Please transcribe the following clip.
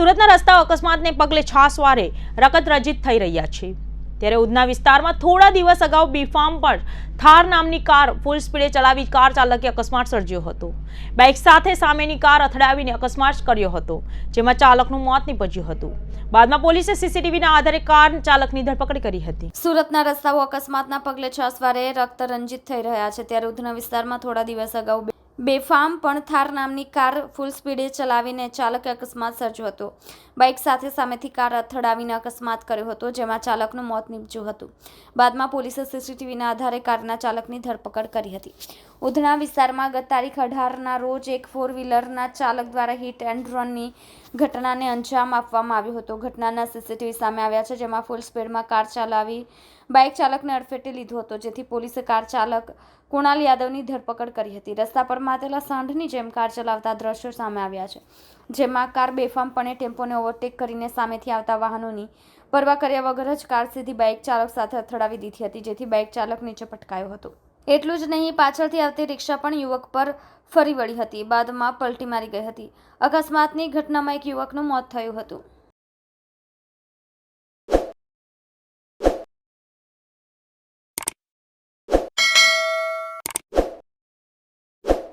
સુરતના રસ્તા અકસ્માતને પગલે છાસવારે રકત રજીત થઈ રહ્યા છે. ત્યારે ઉધના વિસ્તારમાં થોડા દિવસ અગાઉ બીફાર્મ પર થાર નામની કાર ફૂલ સ્પીડે ચલાવી કાર ચાલકે અકસ્માત સર્જ્યો હતો. બાઇક સાથે સામેની કાર અથડાવીને અકસ્માત કર્યો હતો, જેમાં ચાલકનું મોત નીપજ્યું હતું. બાદમાં પોલીસે સીસીટીવીના આધારે કાર ચાલકની ધરપકડ કરી હતી. સુરતના રસ્તાઓ અકસ્માતના પગલે છ સવારે રક્ત રંજિત થઈ રહ્યા છે. ત્યારે ઉધના વિસ્તારમાં થોડા દિવસ અગાઉ બેફામ પણ થાર નામની કાર ફૂલ સ્પીડે ચલાવીને ચાલકે અકસ્માત સર્જ્યો હતો. બાઇક સાથે સામેથી કાર અથડાવીને અકસ્માત કર્યો હતો, જેમાં ચાલકનું મોત નીપજ્યું હતું. બાદમાં પોલીસે સીસીટીવીના આધારે કારના ચાલકની ધરપકડ કરી હતી. ઉધના વિસ્તારમાં ગત તારીખ અઢારના રોજ એક ફોર વ્હીલરના ચાલક દ્વારા હિટ એન્ડ રનની ઘટનાને અંજામ આપવામાં આવ્યો હતો. ઘટનાના સીસીટીવી સામે આવ્યા છે, જેમાં ફૂલ સ્પીડમાં કાર ચલાવી બાઇક ચાલકને અડફેટે લીધો હતો, જેથી પોલીસે કાર ચાલક કુણાલ યાદવની ધરપકડ કરી હતી. રસ્તા પર માતેલા સાંઢની જેમ કાર ચલાવતા દ્રશ્યો સામે આવ્યા છે, જેમાં કાર બેફામપણે ટેમ્પોને ઓવરટેક કરીને સામેથી આવતા વાહનોની પરવા કર્યા વગર જ કાર સીધી બાઇક ચાલક સાથે અથડાવી દીધી હતી, જેથી બાઇક ચાલક નીચે પટકાયો હતો. એટલું જ નહીં, પાછળથી આવતી રિક્ષા પણ યુવક પર ફરી વળી હતી, બાદમાં પલટી મારી ગઈ હતી. અકસ્માતની ઘટનામાં એક યુવકનું મોત થયું હતું.